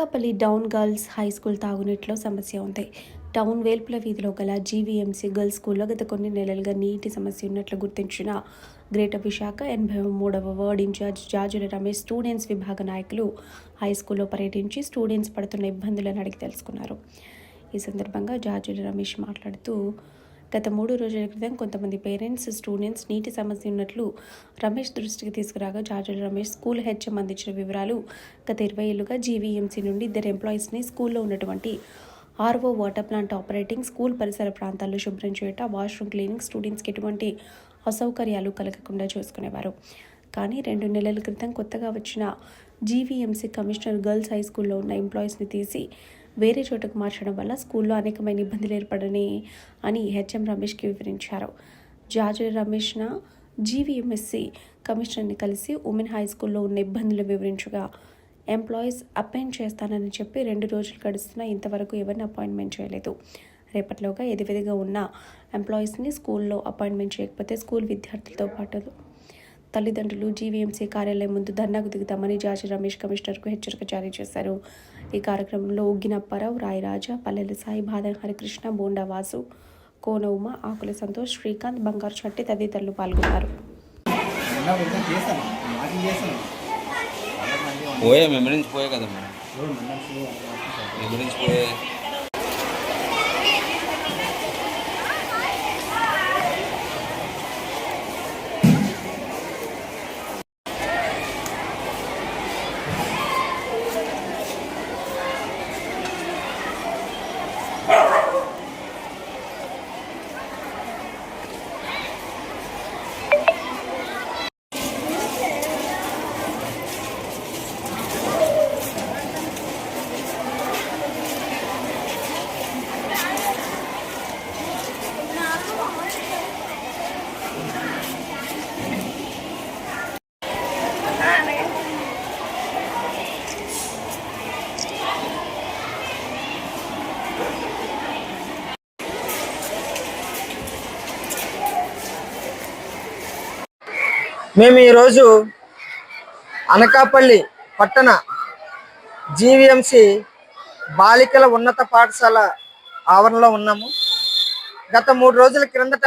Anakapalli town girls high school తాగునీటిలో సమస్య ఉంది. Town Velpula వీధిలో గల జీవీఎంసీ గర్ల్స్ స్కూల్లో గత కొన్ని నెలలుగా నీటి సమస్య ఉన్నట్లు గుర్తించిన గ్రేటర్ విశాఖ ఎనభై మూడవ ward in-charge Jajula Ramesh students విభాగ నాయకులు హై స్కూల్లో పర్యటించి స్టూడెంట్స్ పడుతున్న ఇబ్బందులను అడిగి తెలుసుకున్నారు. ఈ సందర్భంగా జాజుల రమేష్ మాట్లాడుతూ గత మూడు రోజుల క్రితం కొంతమంది పేరెంట్స్ స్టూడెంట్స్ నీటి సమస్య ఉన్నట్లు రమేష్ దృష్టికి తీసుకురాగా జాజుల రమేష్ స్కూల్ హెచ్ఎం అందించిన వివరాలు. గత ఇరవై ఏళ్ళుగా జీవీఎంసీ నుండి ఇద్దరు ఎంప్లాయీస్ని స్కూల్లో ఉన్నటువంటి RO water plant operating school పరిసర ప్రాంతాల్లో శుభ్రం చేయట వాష్రూమ్ క్లీనింగ్ స్టూడెంట్స్కి ఎటువంటి అసౌకర్యాలు కలగకుండా చూసుకునేవారు. కానీ రెండు నెలల క్రితం కొత్తగా వచ్చిన జీవీఎంసీ కమిషనర్ గర్ల్స్ హై స్కూల్లో ఉన్న ఎంప్లాయీస్ని తీసి వేరే చోటకు మార్చడం వల్ల స్కూల్లో అనేకమైన ఇబ్బందులు ఏర్పడని అని హెచ్ఎం రమేష్కి వివరించారు. జార్జి రమేష్న జీవీఎంఎస్సి కమిషనర్ని కలిసి ఉమెన్ హై స్కూల్లో ఉన్న ఇబ్బందులు వివరించగా ఎంప్లాయీస్ అపాయింట్ చేస్తానని చెప్పి రెండు రోజులు గడుస్తున్నా ఇంతవరకు ఎవరిని అపాయింట్మెంట్ చేయలేదు. రేపటిలోగా ఎదివిదిగా ఉన్న ఎంప్లాయీస్ని స్కూల్లో అపాయింట్మెంట్ చేయకపోతే స్కూల్ విద్యార్థులతో పాటు తల్లిదండ్రులు జీవీఎంసీ కార్యాలయం ముందు ధర్నాకు దిగుతామని జార్జి రమేష్ కమిషనర్కు హెచ్చరిక జారీ చేశారు. ఈ కార్యక్రమంలో ఉగ్గినప్పారావు రాయరాజా పల్లెల సాయి బాదం హరికృష్ణ బోండా వాసు కోన ఉమ ఆకుల సంతోష్ శ్రీకాంత్ బంగారు చట్టి తదితరులు పాల్గొన్నారు. పోయే మెమరీ పోయే కదమ్మా. చూడు పోయే మేము ఈరోజు అనకాపల్లి పట్టణ జీవీఎంసి బాలికల ఉన్నత పాఠశాల ఆవరణలో ఉన్నాము. గత మూడు రోజుల క్రిందట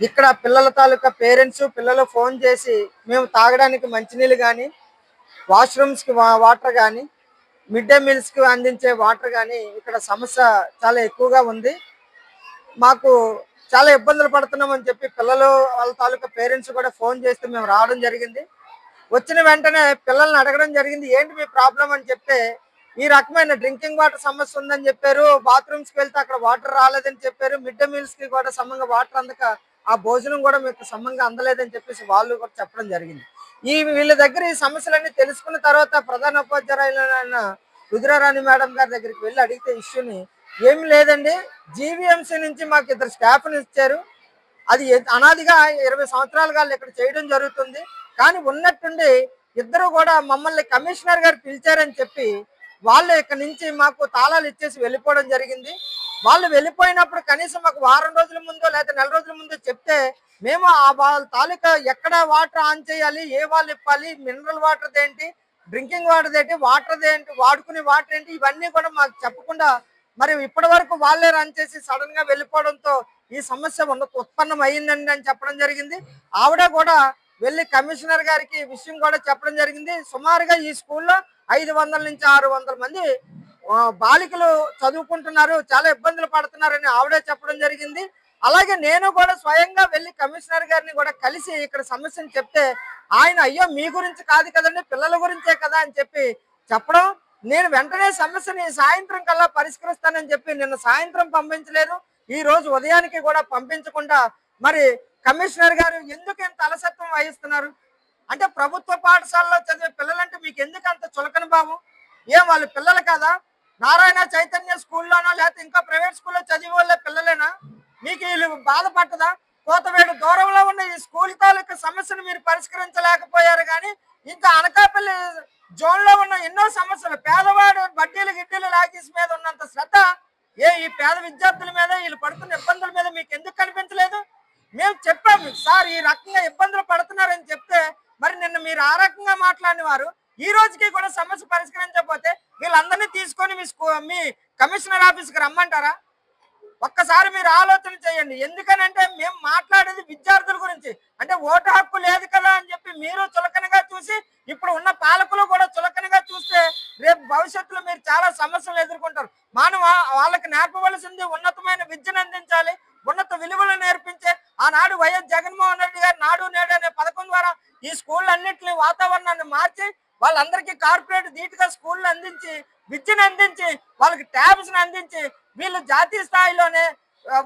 ఇక్కడ పిల్లల తాలూకా పేరెంట్స్ పిల్లలు ఫోన్ చేసి మేము తాగడానికి మంచినీళ్ళు కానీ వాష్రూమ్స్కి వాటర్ కానీ మిడ్ డే మీల్స్కి అందించే వాటర్ కానీ ఇక్కడ సమస్య చాలా ఎక్కువగా ఉంది. మాకు చాలా ఇబ్బందులు పడుతున్నామని చెప్పి పిల్లలు వాళ్ళ తాలూకా పేరెంట్స్ కూడా ఫోన్ చేస్తే మేము రావడం జరిగింది. వచ్చిన వెంటనే పిల్లల్ని అడగడం జరిగింది ఏంటి మీ ప్రాబ్లం? అని చెప్తే ఈ రకమైన డ్రింకింగ్ వాటర్ సమస్య ఉందని చెప్పారు బాత్రూమ్స్కి వెళ్తే అక్కడ వాటర్ రాలేదని చెప్పారు మిడ్ డే మీల్స్కి కూడా సమంగా వాటర్ అందక ఆ భోజనం కూడా మీకు సమంగా అందలేదని చెప్పేసి వాళ్ళు కూడా చెప్పడం జరిగింది. ఈ వీళ్ళ దగ్గర ఈ సమస్యలన్నీ తెలుసుకున్న తర్వాత ప్రధాన ఉపాధ్యాయులైన రుద్రారాణి మేడం గారి దగ్గరికి వెళ్ళి అడిగితే ఇష్యూని ఏమి లేదండి. జీవీఎంసీ నుంచి మాకు ఇద్దరు స్టాఫ్ని ఇచ్చారు. అది అనాదిగా ఇరవై సంవత్సరాలుగా వాళ్ళు ఇక్కడ చేయడం జరుగుతుంది. కానీ ఉన్నట్టుండి ఇద్దరు కూడా మమ్మల్ని కమిషనర్ గారు పిలిచారని చెప్పి వాళ్ళు ఇక్కడ నుంచి మాకు తాళాలు ఇచ్చేసి వెళ్ళిపోవడం జరిగింది. వాళ్ళు వెళ్ళిపోయినప్పుడు కనీసం మాకు వారం రోజుల ముందో లేదా నెల రోజుల ముందో చెప్తే మేము ఆ వాళ్ళ తాలూకా ఎక్కడ వాటర్ ఆన్ చేయాలి ఏ వాళ్ళు ఇప్పాలి మినరల్ వాటర్ ఏంటి డ్రింకింగ్ వాటర్ ఏంటి వాటర్ ఏంటి వాడుకునే వాటర్ ఏంటి ఇవన్నీ కూడా మాకు చెప్పకుండా మరి ఇప్పటి వరకు వాళ్ళే రన్ చేసి సడన్గా వెళ్ళిపోవడంతో ఈ సమస్య ఉన్న- ఉత్పన్నం అయ్యిందండి అని చెప్పడం జరిగింది. ఆవిడ కూడా వెళ్ళి కమిషనర్ గారికి విషయం కూడా చెప్పడం జరిగింది. సుమారుగా ఈ స్కూల్లో ఐదు వందల నుంచి ఆరు వందల మంది బాలికలు చదువుకుంటున్నారు చాలా ఇబ్బందులు పడుతున్నారని ఆవిడే చెప్పడం జరిగింది. అలాగే నేను కూడా స్వయంగా వెళ్ళి కమిషనర్ గారిని కూడా కలిసి ఇక్కడ సమస్యను చెప్తే ఆయన అయ్యో మీ గురించి కాదు కదండి పిల్లల గురించే కదా అని చెప్పి చెప్పడం నేను వెంటనే సమస్యని సాయంత్రం కల్లా పరిష్కరిస్తానని చెప్పి నిన్న సాయంత్రం పంపించలేదు. ఈ రోజు ఉదయానికి కూడా పంపించకుండా మరి కమిషనర్ గారు ఎందుకు ఇంత అలసత్వం వహిస్తున్నారు? అంటే ప్రభుత్వ పాఠశాలలో చదివే పిల్లలంటే మీకు ఎందుకు అంత చులకన భావం ఏం వాళ్ళు పిల్లలు కదా? నారాయణ చైతన్య స్కూల్లోనో లేకపోతే ఇంకా ప్రైవేట్ స్కూల్లో చదివే వాళ్ళే పిల్లలేనా? మీకు వీళ్ళు బాధపట్టదా కోతవేడు దూరంలో ఉన్న ఈ స్కూల్ తాలూకు సమస్యను మీరు పరిష్కరించలేకపోయారు కానీ ఇంకా అనకాపల్లి జోన్లో ఉన్న ఎన్నో సమస్యలు పేదవాడు బడ్డీలు గిడ్డీలు లాగీస్ మీద ఉన్నంత శ్రద్ధ ఏ ఈ పేద విద్యార్థుల మీద వీళ్ళు పడుతున్న ఇబ్బందుల మీద మీకు ఎందుకు కనిపించలేదు? మేము చెప్పాము సార్ ఈ రకంగా ఇబ్బందులు పడుతున్నారని చెప్తే మరి నిన్న మీరు ఆ రకంగా మాట్లాడిన వారు ఈ రోజుకి కూడా సమస్య పరిష్కరించకపోతే వీళ్ళందరినీ తీసుకొని మీ మీ కమిషనర్ ఆఫీస్కి రమ్మంటారా? ఒక్కసారి మీరు ఆలోచన చేయండి. ఎందుకనంటే మేము మాట్లాడేది విద్యార్థుల గురించి. అంటే ఓటు హక్కు లేదు కదా అని చెప్పి మీరు చులకనగా చూసి ఇప్పుడు ఉన్న పాలకులు కూడా చులకనగా చూస్తే రేపు భవిష్యత్తులో మీరు చాలా సమస్యలు ఎదుర్కొంటారు. మానవ వాళ్ళకి నేర్పవలసింది ఉన్నతమైన విద్యను అందించాలి ఉన్నత విలువలు నేర్పించే. ఆనాడు వైఎస్ జగన్మోహన్ రెడ్డి గారు నాడు నేడు అనే పథకం ద్వారా ఈ స్కూల్ అన్నింటినీ వాతావరణాన్ని మార్చి వాళ్ళందరికీ కార్పొరేట్ ధీటుగా స్కూళ్ళు అందించి విద్యను అందించి వాళ్ళకి ట్యాబ్స్ని అందించి వీళ్ళు జాతీయ స్థాయిలోనే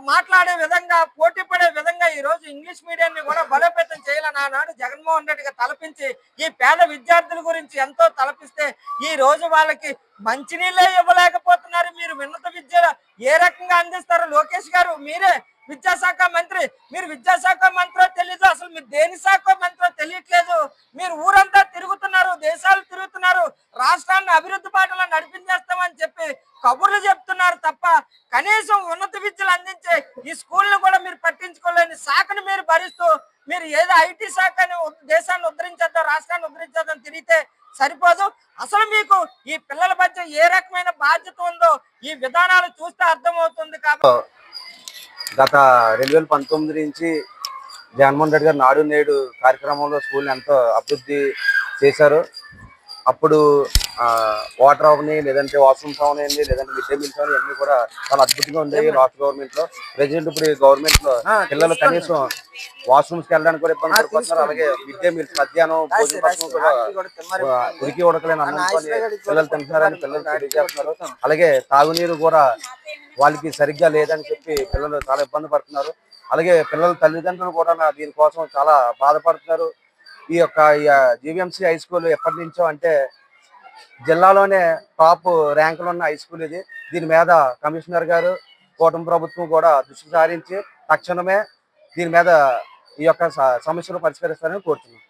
మాట్లాడే విధంగా పోటీ పడే విధంగా ఈ రోజు ఇంగ్లీష్ మీడియాన్ని కూడా బలోపేతం చేయాలని ఆనాడు జగన్మోహన్ రెడ్డిగా తలపించి ఈ పేద విద్యార్థుల గురించి ఎంతో తలపిస్తే ఈ రోజు వాళ్ళకి మంచినీళ్ళే ఇవ్వలేకపోతున్నారు. మీరు విన్నత విద్య ఏ రకంగా అందిస్తారు లోకేష్ గారు మీరే విద్యాశాఖ మంత్రి. మీరు విద్యాశాఖ మంత్రో తెలీదు అసలు మీరు దేని శాఖ మంత్రో తెలియట్లేదు. మీరు ఊరంతా తిరుగుతున్నారు దేశాలు తిరుగుతున్నారు. రాష్ట్రాన్ని అభివృద్ధి బాటలో నడిపించేస్తామని చెప్పి కబుర్లు చెప్తున్నారు తప్ప కనీసం ఉన్నత విద్యలు అందించే ఈ స్కూల్ని కూడా మీరు పట్టించుకోలేని శాఖను మీరు భరిస్తూ మీరు ఏదో ఐటీ శాఖని దేశాన్ని ఉద్ధరించేద్దాం రాష్ట్రాన్ని ఉద్ధరించేద్దాం తిరిగితే సరిపోదు. అసలు మీకు ఈ పిల్లల మధ్య ఏ రకమైన బాధ్యత ఉందో ఈ విధానాలు చూస్తే అర్థమవుతుంది కాబట్టి గత రెండు వేల పంతొమ్మిది నుంచి జగన్మోహన్ రెడ్డి గారు నాడు నేడు కార్యక్రమంలో స్కూల్ని ఎంతో అభివృద్ధి చేశారు. అప్పుడు వాటర్ అవని లేదంటే వాష్రూమ్స్ అవనండి లేదంటే మిడ్ డే మీల్స్ అవని అన్ని కూడా చాలా అద్భుతంగా ఉండేవి లాస్ట్ గవర్నమెంట్లో. ప్రెసిడెంట్ ఇప్పుడు ఈ గవర్నమెంట్లో పిల్లలు. కనీసం వాష్రూమ్స్కి వెళ్ళడానికి కూడా ఇబ్బంది తీసుకోండి. అలాగే మిడ్ డే మీల్స్ మధ్యాహ్నం ఉడికి ఉడకలేని నాయకుడు పిల్లలు తింటున్నారని పిల్లలు తెలియజేస్తున్నారు. అలాగే తాగునీరు కూడా వాళ్ళకి సరిగ్గా లేదని చెప్పి పిల్లలు చాలా ఇబ్బంది పడుతున్నారు. అలాగే పిల్లల తల్లిదండ్రులు కూడా దీనికోసం చాలా బాధపడుతున్నారు. ఈ యొక్క జీవీఎంసీ హై స్కూల్ ఎప్పటి నుంచో అంటే జిల్లాలోనే టాప్ ర్యాంకులు ఉన్న హై స్కూల్ ఇది. దీని మీద కమిషనర్ గారు కూటమి ప్రభుత్వం కూడా దృష్టి సారించి తక్షణమే దీని మీద ఈ యొక్క సమస్యలు పరిష్కరిస్తారని కోరుతున్నాం.